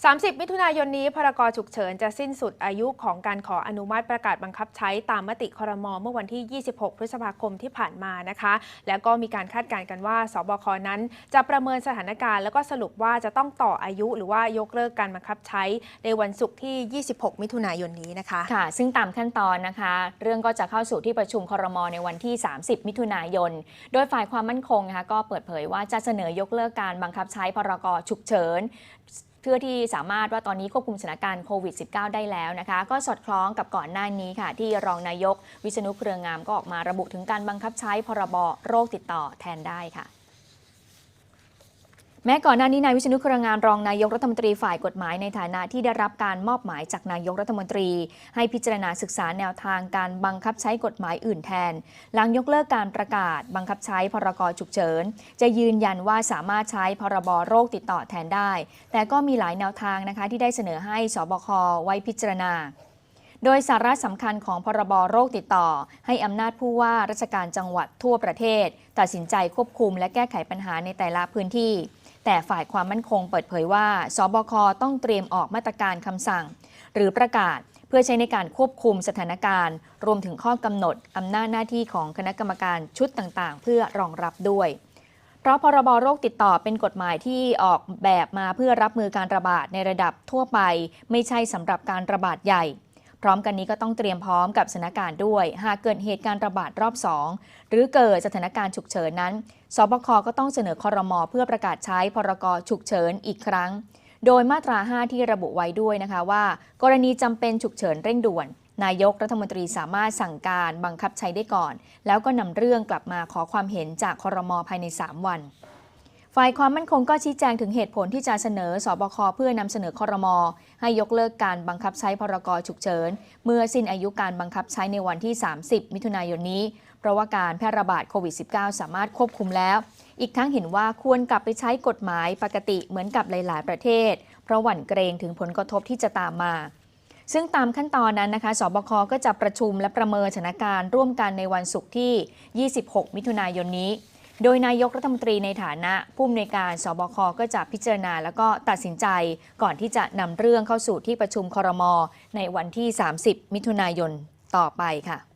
30 มิถุนายนนี้ พรกฉุกเฉินจะสิ้นสุดอายุของการขออนุมัติประกาศบังคับใช้ตามมติครมเมื่อวันที่ 26 พฤษภาคมที่ผ่านมานะคะ แล้วก็มีการคาดการณ์กันว่า สบคนั้น จะประเมินสถานการณ์ แล้วก็สรุปว่าจะต้องต่ออายุหรือว่ายกเลิกการบังคับใช้ในวันศุกร์ที่ 26 มิถุนายนนี้นะคะ ค่ะ ซึ่งตามขั้นตอนนะคะ เรื่องก็จะเข้าสู่ที่ประชุมครมในวันที่ 30 มิถุนายน โดยฝ่ายความมั่นคงนะคะก็เปิดเผยว่าจะเสนอยกเลิกการบังคับใช้พรกฉุกเฉิน เพื่อที่สามารถว่าตอนนี้ควบคุมสถานการณ์โควิด -19 ได้แล้วนะคะ ก็สอดคล้องกับก่อนหน้านี้ค่ะ ที่รองนายกวิษณุเครืองามก็ออกมาระบุถึงการบังคับใช้พรบโรคติดต่อแทนได้ค่ะ แม้ก่อนหน้านี้นายวิษณุเครืองามรองนายกรัฐมนตรีฝ่ายกฎหมายในฐานะที่ได้รับการมอบหมายจากนายกรัฐมนตรี ให้พิจารณาศึกษาแนวทางการบังคับใช้กฎหมายอื่นแทน หลังยกเลิกการประกาศ บังคับใช้พรกฉุกเฉิน จะยืนยันว่าสามารถใช้พรบโรคติดต่อแทนได้ แต่ก็มีหลายแนวทางนะคะที่ได้เสนอให้สบคไว้พิจารณาโดยสาระสำคัญของพรบโรคติดต่อ ให้อำนาจผู้ว่าราชการจังหวัดทั่วประเทศ ตัดสินใจควบคุมและแก้ไขปัญหาในแต่ละพื้นที่ แต่ฝ่ายความมั่นคงเปิดเผยว่าสบคต้องเตรียมออกมาตรการคำสั่ง หรือประกาศเพื่อใช้ในการควบคุมสถานการณ์ รวมถึงข้อกำหนดอำนาจหน้าที่ของคณะกรรมการชุดต่างๆ เพื่อรองรับด้วย เพราะพรบโรคติดต่อเป็นกฎหมายที่ออกแบบมาเพื่อรับมือการระบาดในระดับทั่วไป ไม่ใช่สำหรับการระบาดใหญ่ พร้อมกันนี้ก็ต้องเตรียมพร้อมกับสถานการณ์ด้วย หากเกิดเหตุการณ์ระบาดรอบ 2 หรือเกิดสถานการณ์ฉุกเฉินนั้น สบคก็ต้องเสนอคอรมอเพื่อประกาศใช้พรกฉุกเฉินอีกครั้ง โดยมาตรา 5 ที่ระบุไว้ด้วยนะคะว่า กรณีจำเป็นฉุกเฉินเร่งด่วน นายกรัฐมนตรีสามารถสั่งการบังคับใช้ได้ก่อน แล้วก็นำเรื่องกลับมาขอความเห็นจากคอรมอภายใน 3 วัน ฝ่ายความมั่นคงก็ชี้แจงถึงเหตุผลที่จะเสนอสบคเพื่อนำเสนอคอรมอให้ยกเลิกการบังคับใช้พรกฉุกเฉิน เมื่อสิ้นอายุการบังคับใช้ในวันที่ 30 มิถุนายนนี้ เพราะว่าการแพร่ระบาดโควิด -19 สามารถควบคุมแล้ว อีกทั้งเห็นว่าควรกลับไปใช้กฎหมายปกติเหมือนกับหลาย ๆ ประเทศ เพราะหวั่นเกรงถึงผลกระทบที่จะตามมาซึ่งตามขั้นตอนนั้นนะคะ สบค ก็จะประชุมและประเมินสถานการณ์ร่วมกันในวันศุกร์ที่ 26 มิถุนายนนี้ โดยนายกรัฐมนตรีในฐานะผู้อำนวยการสบคก็จะพิจารณาแล้วก็ตัดสินใจก่อนที่จะนำเรื่องเข้าสู่ที่ประชุมครมในวันที่ 30 มิถุนายนต่อไปค่ะ